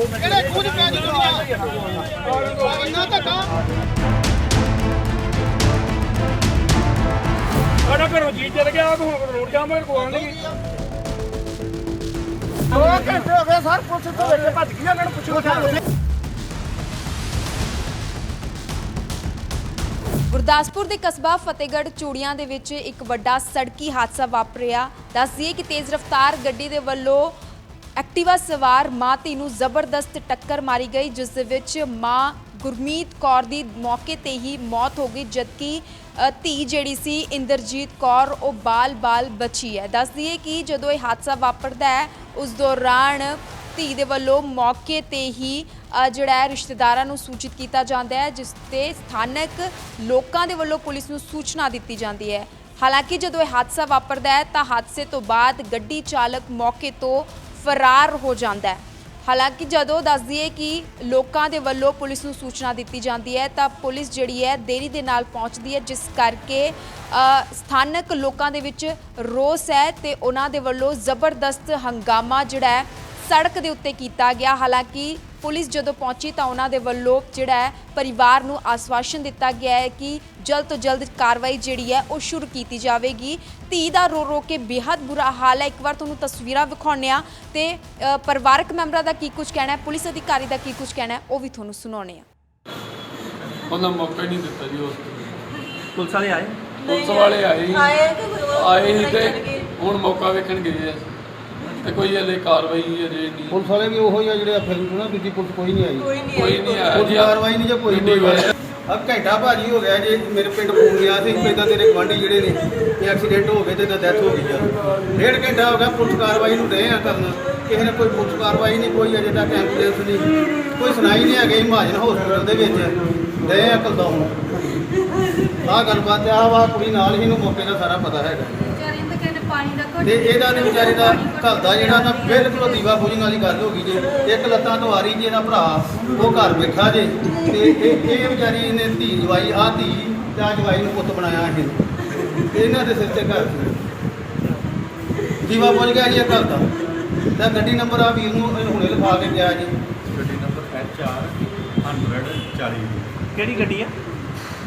ਕਿਹੜੇ ਖੂਜ ਪੈ ਜੁੜੀਆਂ ਇੰਨਾ ਧੱਕਾ ਸਾਡਾ ਘਰੋਂ ਜੀ ਚਲ ਗਿਆ ਹੁਣ ਰੋਡ ਜਾਮ ਹੈ ਕੋਲ ਨਹੀਂ ਦੋ ਘੰਟੇ ਹੋ ਗਏ, ਸਰ, ਪੁਲਿਸ ਤੋਂ ਵੇਖ ਭੱਜ ਗਈ ਉਹਨਾਂ ਨੂੰ ਪੁੱਛੋ ਗੁਰਦਾਸਪੁਰ ਦੇ ਕਸਬਾ ਫਤਿਹਗੜ੍ਹ ਚੂੜੀਆਂ ਦੇ ਵਿੱਚ ਇੱਕ ਵੱਡਾ ਸੜਕੀ ਹਾਦਸਾ ਵਾਪਰਿਆ। ਦੱਸ ਕਿ ਤੇਜ਼ ਰਫ਼ਤਾਰ ਗੱਡੀ ਦੇ ਵੱਲੋਂ ਐਕਟਿਵਾ ਸਵਾਰ ਮਾਂ ਧੀ ਨੂੰ ਜ਼ਬਰਦਸਤ ਟੱਕਰ ਮਾਰੀ ਗਈ, ਜਿਸ ਦੇ ਵਿੱਚ ਮਾਂ ਗੁਰਮੀਤ ਕੌਰ ਦੀ ਮੌਕੇ ਤੇ ਹੀ ਮੌਤ ਹੋ ਗਈ, ਜਦਕਿ ਧੀ ਜਿਹੜੀ ਸੀ ਇੰਦਰਜੀਤ ਕੌਰ, ਉਹ ਬਾਲ-ਬਾਲ ਬਚੀ ਹੈ। ਦੱਸ ਦਈਏ ਕਿ ਜਦੋਂ ਇਹ ਹਾਦਸਾ ਵਾਪਰਦਾ ਹੈ, ਉਸ ਦੌਰਾਨ ਧੀ ਦੇ ਵੱਲੋਂ ਮੌਕੇ ਤੇ ਹੀ ਜਿਹੜਾ ਰਿਸ਼ਤੇਦਾਰਾਂ ਨੂੰ ਸੂਚਿਤ ਕੀਤਾ ਜਾਂਦਾ ਹੈ, ਜਿਸ ਤੇ ਸਥਾਨਕ ਲੋਕਾਂ ਦੇ ਵੱਲੋਂ ਪੁਲਿਸ ਨੂੰ ਸੂਚਨਾ ਦਿੱਤੀ ਜਾਂਦੀ ਹੈ। ਹਾਲਾਂਕਿ ਜਦੋਂ ਇਹ ਹਾਦਸਾ ਵਾਪਰਦਾ ਹੈ, ਤਾਂ ਹਾਦਸੇ ਤੋਂ ਬਾਅਦ ਗੱਡੀ ਚਾਲਕ ਮੌਕੇ ਤੋਂ ਫਰਾਰ ਹੋ ਜਾਂਦਾ ਹੈ। ਹਾਲਾਂਕਿ ਜਦੋਂ ਦੱਸ ਦਈਏ ਕਿ ਲੋਕਾਂ ਦੇ ਵੱਲੋਂ ਪੁਲਿਸ ਨੂੰ ਸੂਚਨਾ ਦਿੱਤੀ ਜਾਂਦੀ ਹੈ, ਤਾਂ ਪੁਲਿਸ ਜਿਹੜੀ ਹੈ ਦੇਰੀ ਦੇ ਨਾਲ ਪਹੁੰਚਦੀ ਹੈ, ਜਿਸ ਕਰਕੇ ਸਥਾਨਕ ਲੋਕਾਂ ਦੇ ਵਿੱਚ ਰੋਸ ਹੈ ਤੇ ਉਹਨਾਂ ਦੇ ਵੱਲੋਂ ਜ਼ਬਰਦਸਤ ਹੰਗਾਮਾ ਜਿਹੜਾ ਹੈ ਸੜਕ ਦੇ ਉੱਤੇ ਕੀਤਾ ਗਿਆ। ਹਾਲਾਂਕਿ ਪੁਲਿਸ ਜਦੋਂ ਪਹੁੰਚੀ ਤਾਂ ਉਹਨਾਂ ਦੇ ਵੱਲੋਂ ਜਿਹੜਾ ਹੈ ਪਰਿਵਾਰ ਨੂੰ ਆਸਵਾਸ਼ਨ ਦਿੱਤਾ ਗਿਆ ਹੈ ਕਿ ਜਲਦ ਤੋਂ ਜਲਦ ਕਾਰਵਾਈ ਜਿਹੜੀ ਹੈ ਉਹ ਸ਼ੁਰੂ ਕੀਤੀ ਜਾਵੇਗੀ। ਧੀ ਦਾ ਰੋ ਰੋ ਕੇ ਬੇहद ਬੁਰਾ ਹਾਲ ਹੈ। ਇੱਕ ਵਾਰ ਤੁਹਾਨੂੰ ਤਸਵੀਰਾਂ ਵਿਖਾਉਂਦੇ ਆ ਤੇ ਪਰਿਵਾਰਕ ਮੈਂਬਰਾਂ ਦਾ ਕੀ ਕੁਝ ਕਹਿਣਾ ਹੈ ਪੁਲਿਸ ਅਧਿਕਾਰੀ ਦਾ ਕੀ ਕੁਝ ਕਹਿਣਾ ਹੈ ਉਹ ਵੀ ਤੁਹਾਨੂੰ ਸੁਣਾਉਂਦੇ ਆ ਉਹਨਾਂ ਮੌਕਾ ਹੀ ਨਹੀਂ ਦਿੱਤਾ ਜੀ ਉਸ ਪੁਲਿਸ ਵਾਲੇ ਆਏ? ਪੁਲਿਸ ਵਾਲੇ ਆਏ ਆਏ ਤੇ ਹੁਣ ਮੌਕਾ ਵੇਖਣ ਗਏ ਆ। ਤੇ ਕੋਈ ਹਲੇ ਕਾਰਵਾਈ ਅਜੇ ਨਹੀਂ ਪੁਲਿਸ ਵਾਲੇ ਵੀ ਉਹੋ ਹੀ ਆ ਜਿਹੜੇ ਆ ਫਿਲਮ ਨਾ ਦੂਜੀ ਪੁਲਿਸ ਕੋਈ ਨਹੀਂ ਆਈ। ਕੋਈ ਨਹੀਂ ਕੋਈ ਨਹੀਂ ਆਇਆ। ਕੋਈ ਜੀ ਕਾਰਵਾਈ ਨਹੀਂ ਜੇ ਕੋਈ ਵਾਲੇ ਅਬ ਘੰਟਾ ਭਾਜੀ ਹੋ ਗਿਆ ਜੇ ਮੇਰੇ ਪਿੰਡ ਫੋਨ ਗਿਆ ਸੀ ਪੈਦਾ ਤੇਰੇ ਗਵਾਂਢੀ ਜਿਹੜੇ ਨੇ ਇਹ ਐਕਸੀਡੈਂਟ ਹੋ ਗਏ ਤੇ ਤਾਂ ਡੈਥ ਹੋ ਗਈ ਆ। ਡੇਢ ਘੰਟਾ ਹੋ ਗਿਆ ਪੁਲਿਸ ਕਾਰਵਾਈ ਨੂੰ ਰਹੇ ਆ ਕਰਨ। ਕਿਸੇ ਨੇ ਕੋਈ ਪੁਲਿਸ ਕਾਰਵਾਈ ਨਹੀਂ ਕੋਈ ਅਜੇ ਤੱਕ ਐਂਬੂਲੈਂਸ ਨਹੀਂ। ਕੋਈ ਸੁਣਾਈ ਨਹੀਂ ਹੈਗੀ ਮਹਾਜਨ ਹਸਪੀਟਲ ਦੇ ਵਿੱਚ ਰਹੇ ਆ ਕਲਦਾਉਂ ਆਹ ਗੱਲਬਾਤ ਆ ਵਾ ਕੁੜੀ ਨਾਲ ਹੀ ਨੂੰ ਮੌਕੇ ਦਾ ਸਾਰਾ ਪਤਾ ਹੈਗਾ। ਪਾਣੀ ਦਾ ਘੁੱਟ ਤੇ ਇਹਦਾ ਤੇ ਵਿਚਾਰੀ ਦਾ ਘਰ ਦਾ ਜਿਹੜਾ ਨਾ ਬਿਲਕੁਲ ਦੀਵਾ ਬੁਝਣ ਵਾਲੀ ਗੱਲ ਹੋ ਗਈ ਜੇ। ਇੱਕ ਲੱਤਾਂ ਤੋਂ ਆ ਰਹੀ ਜੀ ਇਹਦਾ ਭਰਾ ਉਹ ਘਰ ਬੈਠਾ ਜੇ। ਤੇ ਇਹ ਇਹ ਵਿਚਾਰੀ ਨੇ ਧੀ ਜਵਾਈ ਆ ਧੀ ਤੇ ਆ ਜਵਾਈ ਨੂੰ ਪੁੱਤ ਬਣਾਇਆ ਇਹ। ਤੇ ਇਹਨਾਂ ਦੇ ਸਿਰ ਤੇ ਘਰ ਦੀਵਾ ਬੁਝ ਗਿਆ ਜੀ ਇਹ ਘਰ ਦਾ। ਤਾਂ ਗੱਡੀ ਨੰਬਰ ਆ ਵੀਰ ਨੂੰ ਹੁਣੇ ਲਿਖਾ ਕੇ ਗਿਆ ਜੀ। ਗੱਡੀ ਨੰਬਰ HR 140 ਕਿਹੜੀ ਗੱਡੀ ਆ?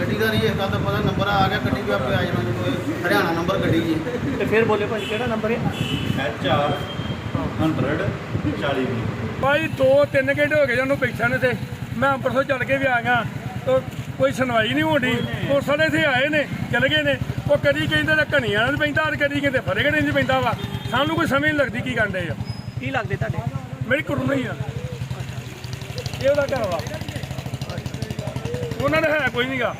ਗੱਡੀ ਦਾ ਨਹੀਂ ਇਹ ਦਾ ਪਤਾ ਨੰਬਰ ਆ ਗਿਆ ਗੱਡੀ ਵੀ ਆਪੇ ਆ ਜਾਣਾ ਹਰਿਆਣਾ ਨੰਬਰ ਗੱਡੀ ਜੀ। ਤੇ ਫਿਰ ਬੋਲੇ ਭਾਜੀ ਕਿਹੜਾ ਨੰਬਰ ਹੈ? HR 140 ਭਾਈ 2-3 ਘੰਟੇ ਹੋ ਗਏ ਜਾਨੂੰ ਬੈਠਾ ਨੇ ਤੇ ਮੈਂ ਅੰਮ੍ਰਿਤਸਰ ਚੱਲ ਕੇ ਵੀ ਆ ਗਿਆ। ਤਾਂ ਕੋਈ ਸੁਣਵਾਈ ਨਹੀਂ ਹੁੰਦੀ ਪੁਲਿਸ ਵਾਲੇ ਇੱਥੇ ਆਏ ਨੇ ਚਲੇ ਗਏ ਨੇ। ਉਹ ਕਦੀ ਕਹਿੰਦੇ ਤਾਂ ਘਣੀਆਂ ਨਾਲ ਪੈਂਦਾ ਤੇ ਕਦੀ ਕਹਿੰਦੇ ਫਰੇਗੜੇ ਨਹੀਂ ਪੈਂਦਾ ਵਾ। ਸਾਨੂੰ ਕੋਈ ਸਮਝ ਨਹੀਂ ਲੱਗਦੀ ਕੀ ਕਰਦੇ ਆ। ਕੀ ਲੱਗਦੇ ਤੁਹਾਡੇ? ਮੇਰੀ ਕੁੜਮ ਨਹੀਂ ਆ। ਇਹ ਉਹਦਾ ਘਰ ਵਾ। ਉਹਨਾਂ ਨੇ ਹੈ ਕੋਈ ਨਹੀਂਗਾ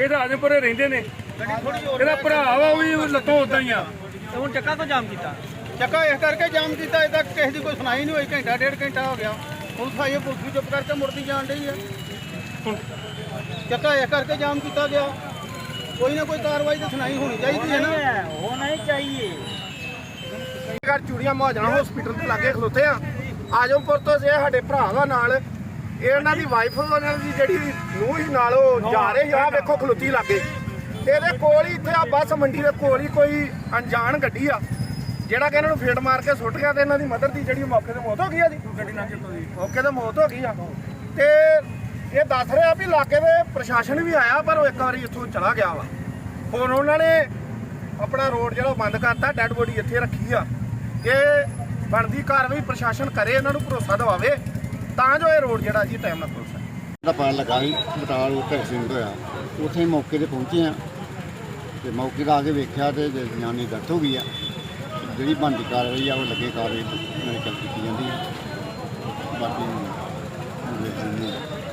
ਇਹ ਤਾਂ ਆਜਮਪੁਰੇ ਰਹਿੰਦੇ ਨੇ। ਇਹਦਾ ਭਰਾ ਵਾ ਉਹ ਵੀ ਲੱਤੋਂ ਉਦਾਂ ਹੀ ਆ। ਤੇ ਹੁਣ ਚੱਕਾ ਤੋਂ ਜਾਮ ਕੀਤਾ। ਚੱਕਾ ਇਸ ਕਰਕੇ ਜਾਮ ਕੀਤਾ ਇਹ ਤੱਕ ਕਿਸੇ ਦੀ ਕੋਈ ਸੁਣਾਈ ਨਹੀਂ ਹੋਈ। ਘੰਟਾ ਡੇਢ ਘੰਟਾ ਹੋ ਗਿਆ। ਪੁਲਿਸ ਆਈ ਹੈ, ਪੁਲਿਸ ਵੀ ਚੁੱਪ ਕਰਕੇ ਮੁੜਦੀ ਜਾਣ ਰਹੀ ਹੈ ਚੱਕਾ ਇਸ ਕਰਕੇ ਜਾਮ ਕੀਤਾ ਗਿਆ। ਕੋਈ ਨਾ ਕੋਈ ਕਾਰਵਾਈ ਤੇ ਸੁਣਾਈ ਹੋਣੀ ਚਾਹੀਦੀ ਹੈ ਨਾ। ਹੋਣਾ ਹੀ ਚਾਹੀਏ। ਘਰ ਚੂੜੀਆਂ ਮਹਾਜਣਾ ਹਸਪੀਟਲ ਦੇ ਲਾਗੇ ਖਲੋਤੇ ਆ। ਆਜਮਪੁਰ ਤੋਂ ਜੇ ਸਾਡੇ ਭਰਾ ਦਾ ਨਾਲ। ਇਹ ਇਹਨਾਂ ਦੀ ਵਾਈਫ ਉਹਨਾਂ ਦੀ ਜਿਹੜੀ ਨੂੰਹ ਹੀ ਨਾਲ ਉਹ ਜਾ ਰਹੇ ਆ। ਵੇਖੋ ਖਲੋਤੀ ਲਾਗੇ। ਇਹਦੇ ਕੋਲ ਹੀ ਇੱਥੇ ਆ ਬੱਸ ਮੰਡੀ ਦੇ ਕੋਲ ਹੀ ਕੋਈ ਅਣਜਾਣ ਗੱਡੀ ਆ ਜਿਹੜਾ ਕਿ ਇਹਨਾਂ ਨੂੰ ਫੇਟ ਮਾਰ ਕੇ ਸੁੱਟ ਗਿਆ ਤੇ ਇਹਨਾਂ ਦੀ ਮਦਰ ਦੀ ਜਿਹੜੀ ਮੌਕੇ ਤੇ ਮੌਤ ਹੋ ਗਈ ਆ ਦੀ ਗੱਡੀ ਨਾਲ ਮੌਕੇ ਤੇ ਮੌਤ ਹੋ ਗਈ ਆ। ਤੇ ਇਹ ਦੱਸ ਰਿਹਾ ਵੀ ਇਲਾਕੇ ਦੇ ਪ੍ਰਸ਼ਾਸਨ ਵੀ ਆਇਆ ਪਰ ਉਹ ਇੱਕ ਵਾਰੀ ਇੱਥੋਂ ਚਲਾ ਗਿਆ ਵਾ। ਹੁਣ ਉਹਨਾਂ ਨੇ ਆਪਣਾ ਰੋਡ ਜਿਹੜਾ ਬੰਦ ਕਰਤਾ ਡੈੱਡ ਬੋਡੀ ਇੱਥੇ ਰੱਖੀ ਆ। ਇਹ ਬਣਦੀ ਕਾਰਵਾਈ ਪ੍ਰਸ਼ਾਸਨ ਕਰੇ ਇਹਨਾਂ ਨੂੰ ਭਰੋਸਾ ਦਿਵਾਵੇ। ਤਾਂ ਜੋ ਇਹ ਰੋਡ ਜਿਹੜਾ ਜੀ ਟਾਈਮ ਨਾਲ ਖੁੱਲ ਸਕੇ। ਦਾ ਪਤਾ ਲੱਗਾ ਵੀ ਬਟਾਲ ਉੱਤੇ ਐਕਸੀਡੈਂਟ ਹੋਇਆ। ਉੱਥੇ ਮੌਕੇ ਤੇ ਪਹੁੰਚੇ ਆ। ਤੇ ਮੌਕੇ 'ਤੇ ਆ ਕੇ ਵੇਖਿਆ ਤੇ ਜਨਾਨੀ ਦੀ ਡੈਥ ਹੋ ਗਈ ਆ। ਜਿਹੜੀ ਬਣਦੀ ਕਾਰਵਾਈ ਆ, ਉਹ ਲੱਗੇ ਕਾਰਵਾਈ ਮੇਰੇ ਚੱਲ ਕੀਤੀ ਜਾਂਦੀ ਹੈ ਬਾਕੀ ਹੁਣ ਵੇਖ